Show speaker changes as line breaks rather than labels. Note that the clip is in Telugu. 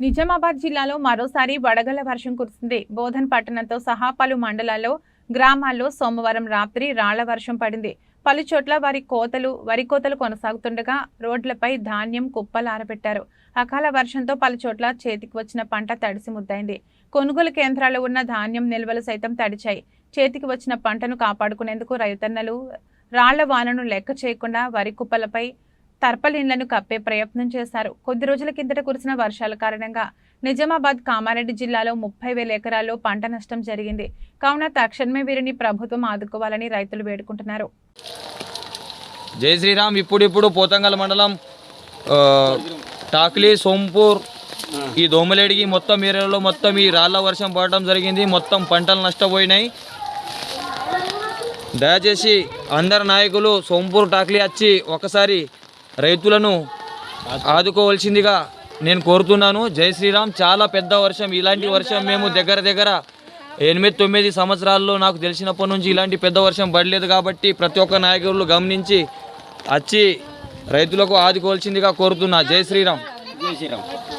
నిజామాబాద్ జిల్లాలో మరోసారి వడగళ్ళ వర్షం కురిసింది. బోధన్ పట్టణంతో సహా పలు మండలాల్లో గ్రామాల్లో సోమవారం రాత్రి రాళ్ళ వర్షం పడింది. పలు చోట్ల వారి కోతలు వరి కోతలు కొనసాగుతుండగా రోడ్లపై ధాన్యం కుప్పలు ఆరబెట్టారు. అకాల వర్షంతో పలు చోట్ల చేతికి వచ్చిన పంట తడిసి ముద్దైంది. కొనుగోలు కేంద్రాల్లో ఉన్న ధాన్యం నిల్వలు సైతం తడిచాయి. చేతికి వచ్చిన పంటను కాపాడుకునేందుకు రైతన్నలు రాళ్ళ వానను లెక్క చేయకుండా వరి కుప్పలపై తర్పలిన్లను కప్పే ప్రయత్నం చేశారు. కొద్ది రోజుల కిందట కురిసిన వర్షాల కారణంగా నిజామాబాద్ కామారెడ్డి జిల్లాలో ముప్పై వేల ఎకరాల్లో పంట నష్టం జరిగింది. కావున తక్షణమే వీరిని ప్రభుత్వం ఆదుకోవాలని రైతులు వేడుకుంటున్నారు.
జై శ్రీరామ్. ఇప్పుడిప్పుడు పోతంగల్ మండలం టాక్లీ సోంపూర్ ఈ దోమలేడికి మొత్తం ఏరియాలో మొత్తం ఈ రాళ్ళ వర్షం పడటం జరిగింది. మొత్తం పంటలు నష్టపోయినాయి. దయచేసి అందరు నాయకులు సోంపూర్ టాక్లీ వచ్చి ఒకసారి రైతులను ఆదుకోవాల్సిందిగా నేను కోరుతున్నాను. జై శ్రీరామ్. చాలా పెద్ద వర్షం. ఇలాంటి వర్షం మేము దగ్గర దగ్గర ఎనిమిది తొమ్మిది సంవత్సరాల్లో నాకు తెలిసినప్పటి నుంచి ఇలాంటి పెద్ద వర్షం పడలేదు కాబట్టి ప్రతి ఒక్క నాయకులు గమనించి వచ్చి రైతులకు ఆదుకోవాల్సిందిగా కోరుతున్నా. జై శ్రీరామ్.
జై శ్రీరామ్.